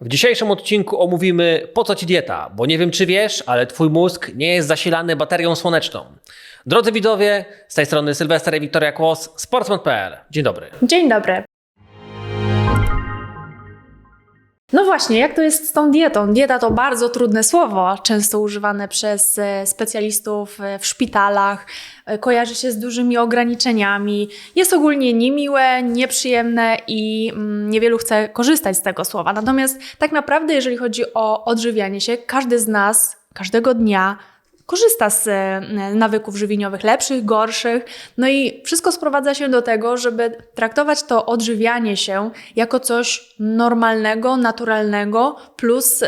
W dzisiejszym odcinku omówimy po co ci dieta, bo nie wiem czy wiesz, ale twój mózg nie jest zasilany baterią słoneczną. Drodzy widzowie, z tej strony Sylwester i Wiktoria Kłos, sportsman.pl. Dzień dobry. Dzień dobry. No właśnie, jak to jest z tą dietą? Dieta to bardzo trudne słowo, często używane przez e, specjalistów e, w szpitalach, e, kojarzy się z dużymi ograniczeniami, jest ogólnie niemiłe, nieprzyjemne i mm, niewielu chce korzystać z tego słowa. Natomiast tak naprawdę, jeżeli chodzi o odżywianie się, każdy z nas każdego dnia korzysta z e, nawyków żywieniowych lepszych, gorszych. No i wszystko sprowadza się do tego, żeby traktować to odżywianie się jako coś normalnego, naturalnego, plus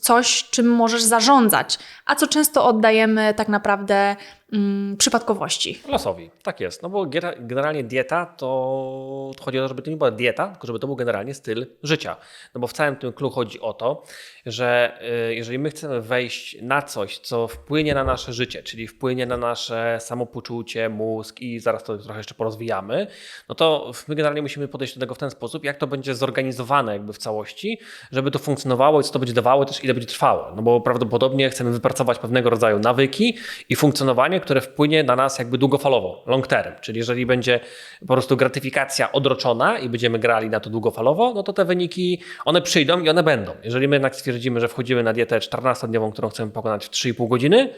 coś, czym możesz zarządzać, a co często oddajemy tak naprawdę mm, przypadkowości. Losowi, tak jest. No bo generalnie dieta to chodzi o to, żeby to nie była dieta, tylko żeby to był generalnie styl życia. No bo w całym tym clue chodzi o to, że y, jeżeli my chcemy wejść na coś, co wpłynie na nasze życie, czyli wpłynie na nasze samopoczucie, mózg i zaraz to trochę jeszcze porozwijamy, no to my generalnie musimy podejść do tego w ten sposób, jak to będzie zorganizowane jakby w całości, żeby to funkcjonowało i co to będzie dawało też ile będzie trwało. No bo prawdopodobnie chcemy wypracować pewnego rodzaju nawyki i funkcjonowanie, które wpłynie na nas jakby długofalowo, long term. Czyli jeżeli będzie po prostu gratyfikacja odroczona i będziemy grali na to długofalowo, no to te wyniki, one przyjdą i one będą. Jeżeli my jednak stwierdzimy, że wchodzimy na dietę 14-dniową, którą chcemy pokonać w 3,5 godziny,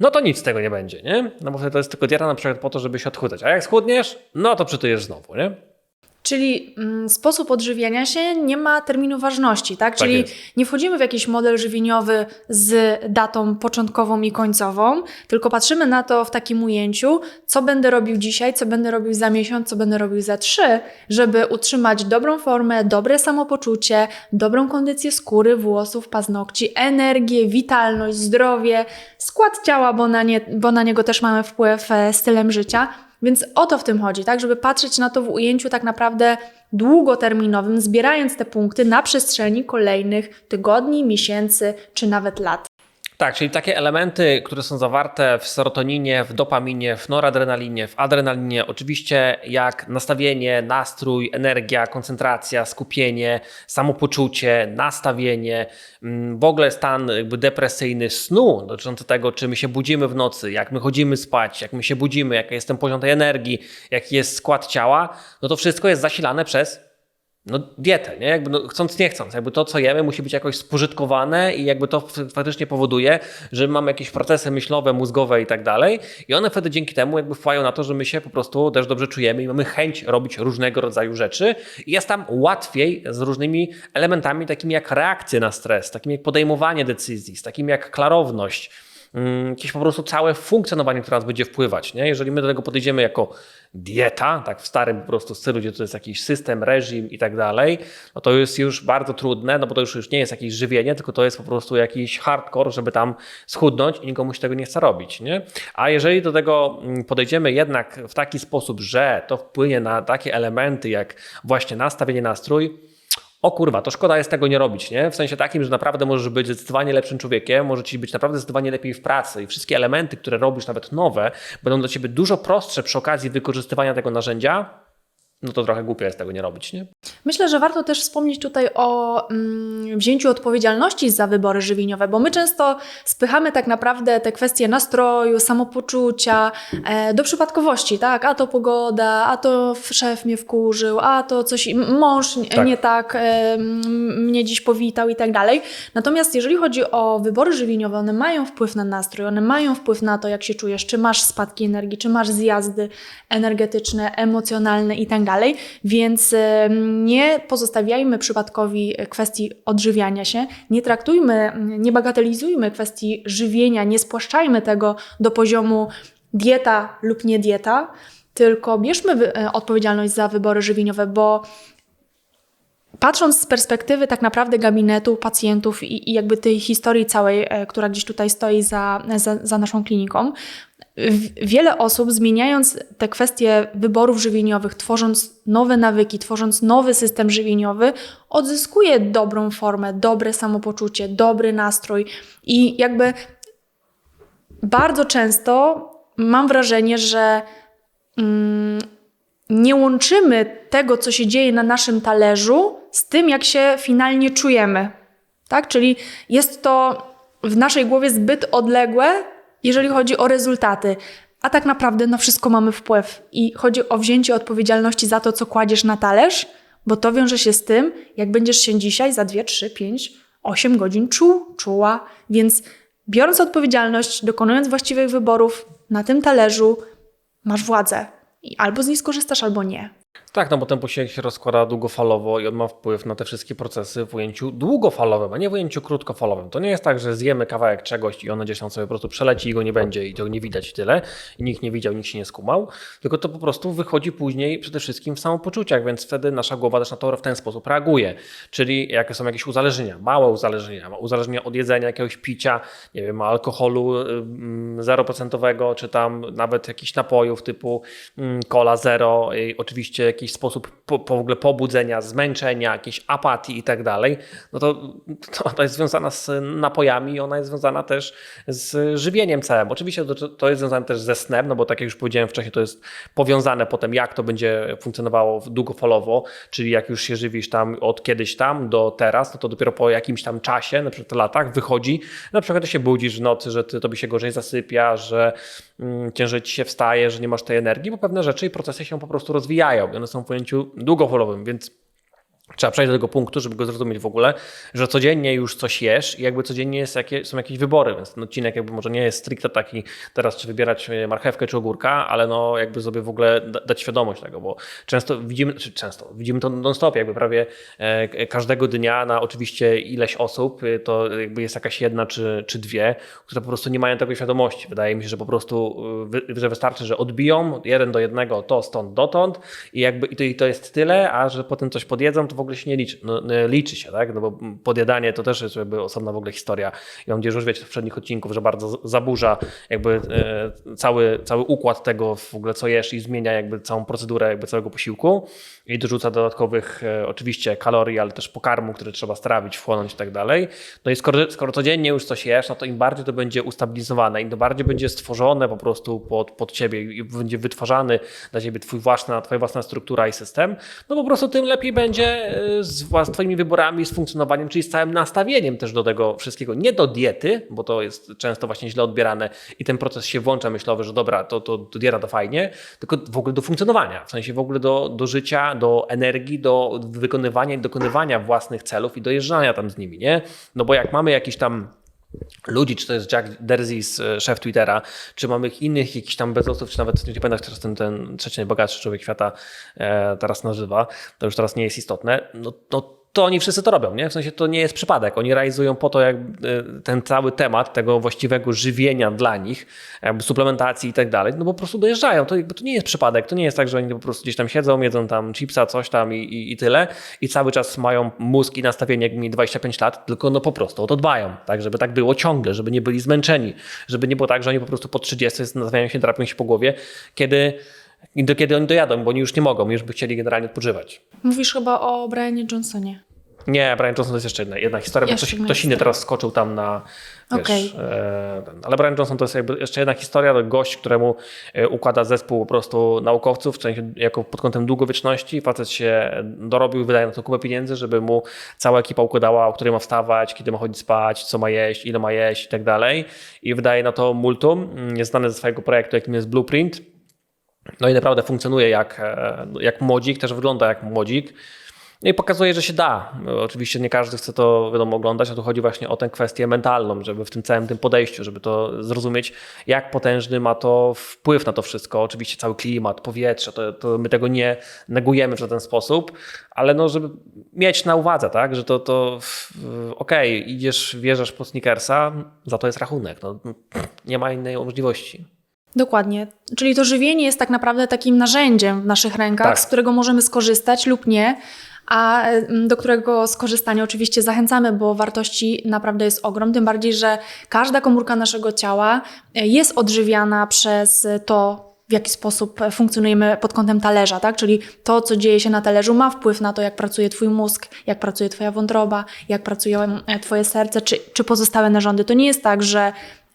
no to nic z tego nie będzie, nie? No bo to jest tylko dieta na przykład po to, żeby się odchudzać. A jak schudniesz, no to przytyjesz znowu, nie? Czyli mm, sposób odżywiania się nie ma terminu ważności, tak? Tak Czyli jest. nie wchodzimy w jakiś model żywieniowy z datą początkową i końcową, tylko patrzymy na to w takim ujęciu, co będę robił dzisiaj, co będę robił za miesiąc, co będę robił za trzy, żeby utrzymać dobrą formę, dobre samopoczucie, dobrą kondycję skóry, włosów, paznokci, energię, witalność, zdrowie, skład ciała, bo na, nie, bo na niego też mamy wpływ e, stylem życia. Więc o to w tym chodzi, tak? Żeby patrzeć na to w ujęciu tak naprawdę długoterminowym, zbierając te punkty na przestrzeni kolejnych tygodni, miesięcy czy nawet lat. Tak, czyli takie elementy, które są zawarte w serotoninie, w dopaminie, w noradrenalinie, w adrenalinie, oczywiście jak nastawienie, nastrój, energia, koncentracja, skupienie, samopoczucie, nastawienie, mm, w ogóle stan jakby depresyjny snu dotyczący tego, czy my się budzimy w nocy, jak my chodzimy spać, jak my się budzimy, jaki jest ten poziom tej energii, jaki jest skład ciała, no to wszystko jest zasilane przez no, dietę, nie? Jakby no, chcąc nie chcąc, jakby to, co jemy, musi być jakoś spożytkowane i jakby to faktycznie powoduje, że mamy jakieś procesy myślowe, mózgowe i tak dalej. I one wtedy dzięki temu jakby wpływają na to, że my się po prostu też dobrze czujemy i mamy chęć robić różnego rodzaju rzeczy. I jest tam łatwiej z różnymi elementami takimi jak reakcje na stres, takim jak podejmowanie decyzji, z takim jak klarowność, jakieś po prostu całe funkcjonowanie, które nas będzie wpływać. Nie? Jeżeli my do tego podejdziemy jako dieta, tak w starym po prostu stylu, gdzie to jest jakiś system, reżim i tak dalej, no to jest już bardzo trudne, no bo to już, już nie jest jakieś żywienie, tylko to jest po prostu jakiś hardcore, żeby tam schudnąć i nikomu się tego nie chce robić. Nie? A jeżeli do tego mm, podejdziemy jednak w taki sposób, że to wpłynie na takie elementy jak właśnie nastawienie, nastrój, o kurwa, to szkoda jest tego nie robić, nie? W sensie takim, że naprawdę możesz być zdecydowanie lepszym człowiekiem, może ci być naprawdę zdecydowanie lepiej w pracy i wszystkie elementy, które robisz, nawet nowe, będą dla ciebie dużo prostsze przy okazji wykorzystywania tego narzędzia, no to trochę głupio jest tego nie robić, nie? Myślę, że warto też wspomnieć tutaj o mm, wzięciu odpowiedzialności za wybory żywieniowe, bo my często spychamy tak naprawdę te kwestie nastroju, samopoczucia e, do przypadkowości, tak? A to pogoda, a to szef mnie wkurzył, a to coś, mąż nie Tak. nie tak e, mnie dziś powitał i tak dalej. Natomiast jeżeli chodzi o wybory żywieniowe, one mają wpływ na nastrój, one mają wpływ na to, jak się czujesz, czy masz spadki energii, czy masz zjazdy energetyczne, emocjonalne i tak dalej. Więc em, nie pozostawiajmy przypadkowi kwestii odżywiania się, nie traktujmy, nie bagatelizujmy kwestii żywienia, nie spłaszczajmy tego do poziomu dieta lub nie dieta, tylko bierzmy e, odpowiedzialność za wybory żywieniowe, bo patrząc z perspektywy tak naprawdę gabinetu pacjentów i, i jakby tej historii całej, e, która gdzieś tutaj stoi za, za, za naszą kliniką, wiele osób zmieniając te kwestie wyborów żywieniowych, tworząc nowe nawyki, tworząc nowy system żywieniowy, odzyskuje dobrą formę, dobre samopoczucie, dobry nastrój i jakby bardzo często mam wrażenie, że mm, nie łączymy tego, co się dzieje na naszym talerzu z tym, jak się finalnie czujemy. Tak? Czyli jest to w naszej głowie zbyt odległe, jeżeli chodzi o rezultaty. A tak naprawdę na wszystko mamy wpływ. I chodzi o wzięcie odpowiedzialności za to, co kładziesz na talerz, bo to wiąże się z tym, jak będziesz się dzisiaj za 2, 3, 5, 8 godzin czuł, czuła. Więc biorąc odpowiedzialność, dokonując właściwych wyborów na tym talerzu, masz władzę. I albo z niej skorzystasz, albo nie. Tak, no bo ten posiłek się rozkłada długofalowo i on ma wpływ na te wszystkie procesy w ujęciu długofalowym, a nie w ujęciu krótkofalowym. To nie jest tak, że zjemy kawałek czegoś i on gdzieś tam sobie po prostu przeleci i go nie będzie i to nie widać tyle. I nikt nie widział, nikt się nie skumał, tylko to po prostu wychodzi później przede wszystkim w samopoczuciach, więc wtedy nasza głowa też na to w ten sposób reaguje. Czyli jakie są jakieś uzależnienia, małe uzależnienia, uzależnienia od jedzenia, jakiegoś picia, nie wiem, alkoholu zeroprocentowego, czy tam nawet jakichś napojów typu cola zero, oczywiście jakiś sposób po, po w ogóle pobudzenia, zmęczenia, jakiejś apatii i tak dalej, no to, to ona jest związana z napojami, ona jest związana też z żywieniem całym. Oczywiście to, to jest związane też ze snem, no bo tak jak już powiedziałem wcześniej, to jest powiązane potem, jak to będzie funkcjonowało długofalowo, czyli jak już się żywisz tam od kiedyś tam do teraz, no to dopiero po jakimś tam czasie, na przykład latach, wychodzi, na przykład ty się budzisz w nocy, że ty, tobie się gorzej zasypia, że mm, ciężej ci się wstaje, że nie masz tej energii, bo pewne rzeczy i procesy się po prostu rozwijają i one są w pojęciu długofalowym, więc Trzeba przejść do tego punktu, żeby go zrozumieć w ogóle, że codziennie już coś jesz i jakby codziennie jest jakie, są jakieś wybory, więc ten odcinek jakby może nie jest stricte taki teraz, czy wybierać marchewkę, czy ogórka, ale no jakby sobie w ogóle dać świadomość tego, bo często widzimy, czy często, widzimy to non-stop, jakby prawie e, każdego dnia na oczywiście ileś osób, e, to jakby jest jakaś jedna czy, czy dwie, które po prostu nie mają tego świadomości. Wydaje mi się, że po prostu, e, że wystarczy, że odbiją jeden do jednego to stąd dotąd i jakby i to, i to jest tyle, a że potem coś podjedzą, to w ogóle się nie liczy, no, liczy się, tak? No bo podjadanie to też jest jakby osobna w ogóle historia. I mam nadzieję, że już wiecie z poprzednich odcinków, że bardzo zaburza jakby e, cały, cały układ tego w ogóle co jesz i zmienia jakby całą procedurę jakby całego posiłku i dorzuca dodatkowych e, oczywiście kalorii, ale też pokarmu, które trzeba strawić, wchłonąć i tak dalej. No i skoro, skoro codziennie już coś jesz, no to im bardziej to będzie ustabilizowane, im to bardziej będzie stworzone po prostu pod, pod ciebie i będzie wytwarzany dla ciebie twój własna, twoja własna struktura i system, no po prostu tym lepiej będzie e, z, z twoimi wyborami, z funkcjonowaniem, czyli z całym nastawieniem też do tego wszystkiego. Nie do diety, bo to jest często właśnie źle odbierane i ten proces się włącza myślowy, że dobra, to, to, to dieta to fajnie, tylko w ogóle do funkcjonowania, w sensie w ogóle do, do życia, do energii, do wykonywania i dokonywania własnych celów i dojeżdżania tam z nimi, nie? No bo jak mamy jakiś tam ludzi, czy to jest Jack Derzis, szef Twittera, czy mamy innych jakichś tam bezosób, czy nawet nie pamiętam, teraz ten, ten trzeci najbogatszy człowiek świata e, teraz nazywa, to już teraz nie jest istotne, no, no to oni wszyscy to robią, nie? W sensie to nie jest przypadek. Oni realizują po to, jak ten cały temat tego właściwego żywienia dla nich, suplementacji i tak dalej, no po prostu dojeżdżają. To, to nie jest przypadek. To nie jest tak, że oni po prostu gdzieś tam siedzą, jedzą tam chipsa, coś tam i, i, i tyle i cały czas mają mózg i nastawienie, jak mieli 25 lat, tylko no po prostu o to dbają, tak? Żeby tak było ciągle, żeby nie byli zmęczeni, żeby nie było tak, że oni po prostu po 30 zastanawiają się, drapią się po głowie, kiedy i do kiedy oni dojadą, bo oni już nie mogą, już by chcieli generalnie odpoczywać. Mówisz chyba o Brianie Johnsonie. Nie, Brian Johnson to jest jeszcze jedna, jedna historia, bo ktoś, ktoś inny teraz skoczył tam na. Wiesz, Okej. e, ale Brian Johnson to jest jakby jeszcze jedna historia, to gość, któremu e, układa zespół po prostu naukowców, w sensie jako pod kątem długowieczności. Facet się dorobił, wydaje na to kupę pieniędzy, żeby mu cała ekipa układała, o której ma wstawać, kiedy ma chodzić spać, co ma jeść, ile ma jeść i tak dalej. I wydaje na to multum. Jest znany ze swojego projektu, jakim jest Blueprint. No i naprawdę funkcjonuje jak, e, jak młodzik, też wygląda jak młodzik. No i pokazuje, że się da. Oczywiście nie każdy chce to wiadomo oglądać, a tu chodzi właśnie o tę kwestię mentalną, żeby w tym całym tym podejściu, żeby to zrozumieć, jak potężny ma to wpływ na to wszystko. Oczywiście cały klimat, powietrze, to, to my tego nie negujemy w żaden sposób, ale no, żeby mieć na uwadze, tak, że to, to okej, idziesz, wjeżdżasz po sneakersa, za to jest rachunek. No, nie ma innej możliwości. Dokładnie. Czyli to żywienie jest tak naprawdę takim narzędziem w naszych rękach, Tak. z którego możemy skorzystać lub nie, a mm, do którego skorzystania oczywiście zachęcamy, bo wartości naprawdę jest ogrom. Tym bardziej, że każda komórka naszego ciała e, jest odżywiana przez to, w jaki sposób funkcjonujemy pod kątem talerza, tak? Czyli to, co dzieje się na talerzu, ma wpływ na to, jak pracuje Twój mózg, jak pracuje Twoja wątroba, jak pracuje Twoje serce, czy, czy pozostałe narządy. To nie jest tak, że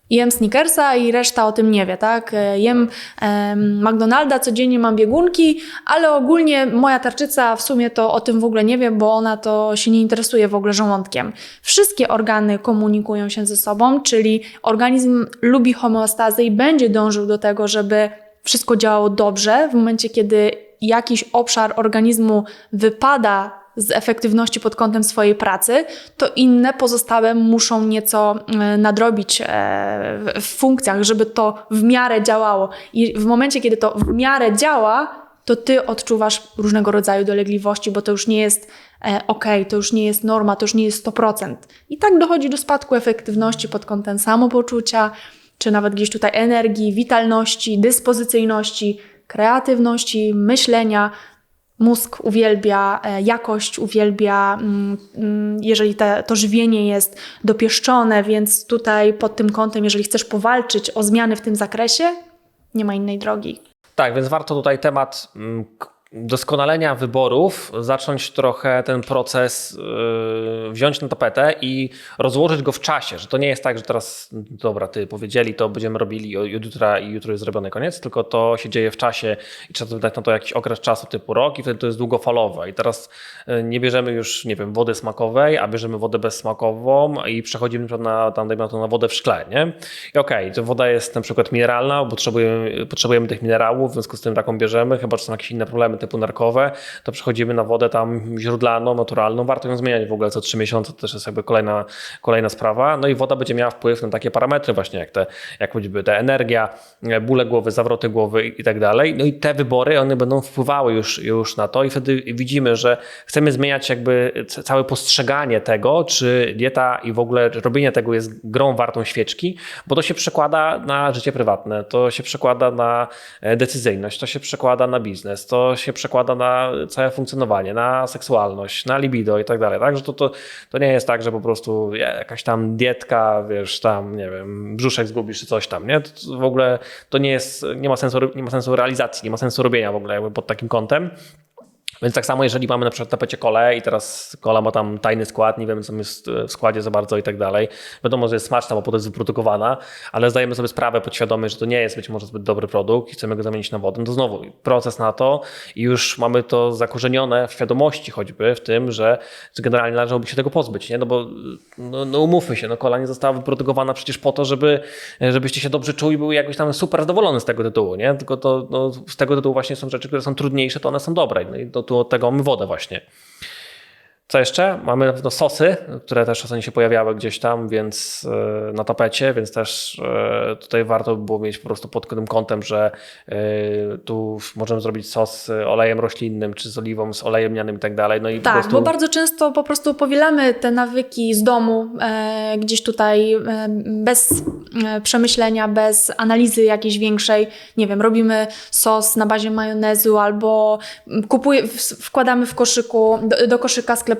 jem Snickersa i reszta o tym nie wie, tak? E, Jem em, McDonalda, codziennie mam biegunki, ale ogólnie moja tarczyca w sumie to o tym w ogóle nie wie, bo ona to się nie interesuje w ogóle żołądkiem. Wszystkie organy komunikują się ze sobą, czyli organizm lubi homeostazę i będzie dążył do tego, żeby wszystko działało dobrze. W momencie, kiedy jakiś obszar organizmu wypada z efektywności pod kątem swojej pracy, to inne pozostałe muszą nieco e, nadrobić e, w- funkcjach, żeby to w miarę działało. I w momencie, kiedy to w miarę działa, to ty odczuwasz różnego rodzaju dolegliwości, bo to już nie jest e, ok, to już nie jest norma, to już nie jest 100%. I tak dochodzi do spadku efektywności pod kątem samopoczucia, czy nawet gdzieś tutaj energii, witalności, dyspozycyjności, kreatywności, myślenia. Mózg uwielbia e, jakość, uwielbia, mm, mm, jeżeli te, to żywienie jest dopieszczone, więc tutaj pod tym kątem, jeżeli chcesz powalczyć o zmiany w tym zakresie, nie ma innej drogi. Tak, więc warto tutaj temat mm, doskonalenia wyborów, zacząć trochę ten proces yy, wziąć na tapetę i rozłożyć go w czasie, że to nie jest tak, że teraz dobra, ty powiedzieli, to będziemy robili jutra i jutro jest zrobiony koniec, tylko to się dzieje w czasie i trzeba wydać na to jakiś okres czasu typu rok i wtedy to jest długofalowe i teraz yy, nie bierzemy już, nie wiem, wody smakowej, a bierzemy wodę bezsmakową i przechodzimy na, na, tam, na to na wodę w szkle, nie? I okej, to woda jest na przykład mineralna, bo potrzebujemy, potrzebujemy tych minerałów, w związku z tym taką bierzemy, chyba że są jakieś inne problemy typu narkowe, to przechodzimy na wodę tam źródlaną, naturalną, warto ją zmieniać w ogóle co 3 miesiące, to też jest jakby kolejna, kolejna sprawa, no i woda będzie miała wpływ na takie parametry właśnie, jak te, jak choćby ta energia, e, bóle głowy, zawroty głowy i, tak dalej, no i te wybory, one będą wpływały już, już na to i wtedy widzimy, że chcemy zmieniać jakby całe postrzeganie tego, czy dieta i w ogóle robienie tego jest grą wartą świeczki, bo to się przekłada na życie prywatne, to się przekłada na e, decyzyjność, to się przekłada na biznes, to się przekłada na całe funkcjonowanie, na seksualność, na libido i tak dalej. Także to, to, to nie jest tak, że po prostu jakaś tam dietka, wiesz, tam, nie wiem, brzuszek zgubisz czy coś tam, nie? To w ogóle to nie jest, nie ma sensu, nie ma sensu realizacji, nie ma sensu robienia w ogóle jakby pod takim kątem. Więc tak samo, jeżeli mamy na przykład tapecie kolę i teraz kola ma tam tajny skład, nie wiemy co jest w składzie za bardzo i tak dalej. Wiadomo, że jest smaczna, bo potem jest wyprodukowana, ale zdajemy sobie sprawę podświadomie, że to nie jest być może zbyt dobry produkt i chcemy go zamienić na wodę. No to znowu proces na to i już mamy to zakorzenione w świadomości choćby w tym, że generalnie należałoby się tego pozbyć, nie? No bo no, no umówmy się, no kola nie została wyprodukowana przecież po to, żeby, żebyście się dobrze czuli i były jakoś tam super zadowolone z tego tytułu, nie? Tylko to no, z tego tytułu właśnie są rzeczy, które są trudniejsze, to one są dobre. No i to, tu od tego mamy wodę właśnie. Co jeszcze? Mamy na pewno sosy, które też czasami się pojawiały gdzieś tam, więc e, na tapecie, więc też e, tutaj warto by było mieć po prostu pod tym kątem, że e, tu możemy zrobić sos z olejem roślinnym, czy z oliwą, z olejem lnianym i tak dalej. No i Tak, prostu... bo bardzo często po prostu powielamy te nawyki z domu, gdzieś tutaj bez przemyślenia, bez analizy jakiejś większej. Nie wiem, robimy sos na bazie majonezu albo kupuje, wkładamy w koszyku, do, do koszyka sklepowego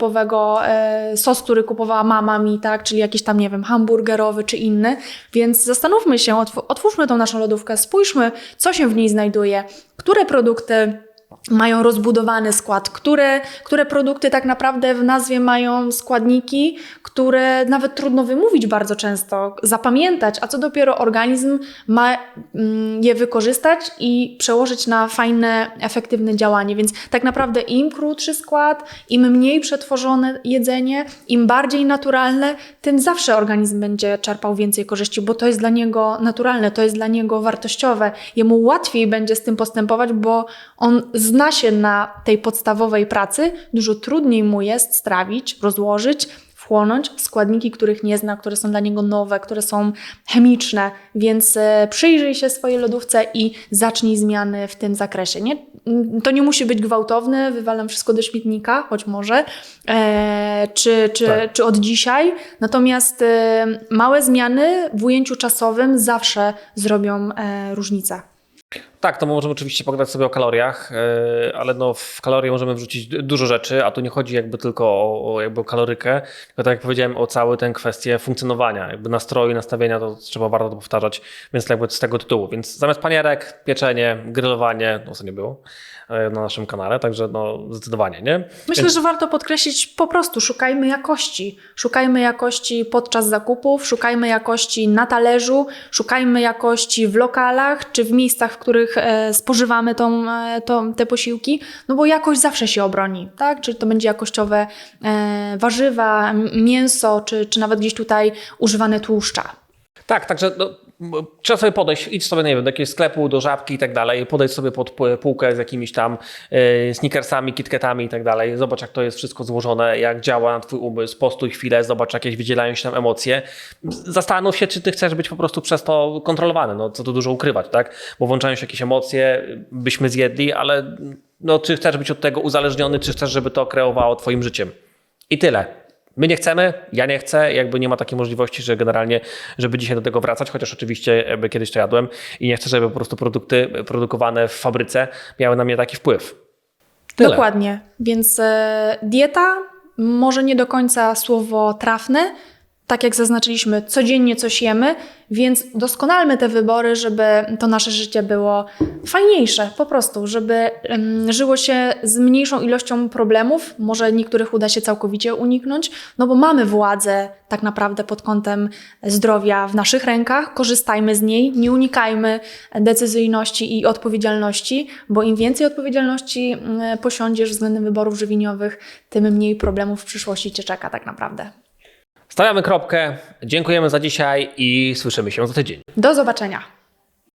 e, sos, który kupowała mama mi, tak, czyli jakiś tam, nie wiem, hamburgerowy czy inny. Więc zastanówmy się, otw- otwórzmy tą naszą lodówkę, spójrzmy, co się w niej znajduje, które produkty mają rozbudowany skład, które, które produkty tak naprawdę w nazwie mają składniki, które nawet trudno wymówić bardzo często, zapamiętać, a co dopiero organizm ma mm, je wykorzystać i przełożyć na fajne, efektywne działanie. Więc tak naprawdę im krótszy skład, im mniej przetworzone jedzenie, im bardziej naturalne, tym zawsze organizm będzie czerpał więcej korzyści, bo to jest dla niego naturalne, to jest dla niego wartościowe. Jemu łatwiej będzie z tym postępować, bo on zna się na tej podstawowej pracy, dużo trudniej mu jest strawić, rozłożyć, wchłonąć składniki, których nie zna, które są dla niego nowe, które są chemiczne, więc e, przyjrzyj się swojej lodówce i zacznij zmiany w tym zakresie. Nie? Mm, To nie musi być gwałtowne, wywalam wszystko do śmietnika, choć może, e, czy, czy, Tak. czy od dzisiaj, natomiast e, małe zmiany w ujęciu czasowym zawsze zrobią e, różnicę. Tak, to możemy oczywiście pogadać sobie o kaloriach, yy, ale no w kalorie możemy wrzucić du- dużo rzeczy, a tu nie chodzi jakby tylko o, o jakby kalorykę, tylko tak jak powiedziałem o całą tę kwestię funkcjonowania, jakby nastroju, nastawienia, to trzeba warto to powtarzać, więc jakby z tego tytułu. Więc zamiast panierek, pieczenie, grillowanie, no co nie było yy, na naszym kanale, także no zdecydowanie, nie? Myślę, Więc- że warto podkreślić po prostu szukajmy jakości. Szukajmy jakości podczas zakupów, szukajmy jakości na talerzu, szukajmy jakości w lokalach czy w miejscach, w których e, spożywamy tą, e, tą, te posiłki, no bo jakość zawsze się obroni, tak? Czy to będzie jakościowe e, warzywa, mięso, czy, czy nawet gdzieś tutaj używane tłuszcza. Tak, także no, trzeba sobie podejść, idź sobie, nie wiem, do jakiegoś sklepu, do żabki i tak dalej, podejść sobie pod półkę z jakimiś tam y, sneakersami, kitketami i tak dalej, zobacz jak to jest wszystko złożone, jak działa na twój umysł, postój chwilę, zobacz jakieś wydzielają się tam emocje. Zastanów się, czy ty chcesz być po prostu przez to kontrolowany, no co tu dużo ukrywać, tak? Bo włączają się jakieś emocje, byśmy zjedli, ale no, czy chcesz być od tego uzależniony, czy chcesz, żeby to kreowało twoim życiem. I tyle. My nie chcemy, ja nie chcę, jakby nie ma takiej możliwości, że generalnie, żeby dzisiaj do tego wracać, chociaż oczywiście jakby kiedyś to jadłem i nie chcę, żeby po prostu produkty produkowane w fabryce miały na mnie taki wpływ. Tyle. Dokładnie. Więc e, dieta, może nie do końca słowo trafne, tak jak zaznaczyliśmy, codziennie coś jemy, więc doskonalmy te wybory, żeby to nasze życie było fajniejsze, po prostu, żeby żyło się z mniejszą ilością problemów. Może niektórych uda się całkowicie uniknąć, no bo mamy władzę tak naprawdę pod kątem zdrowia w naszych rękach. Korzystajmy z niej, nie unikajmy decyzyjności i odpowiedzialności, bo im więcej odpowiedzialności posiądziesz względem wyborów żywieniowych, tym mniej problemów w przyszłości cię czeka tak naprawdę. Stawiamy kropkę, dziękujemy za dzisiaj i słyszymy się za tydzień. Do zobaczenia.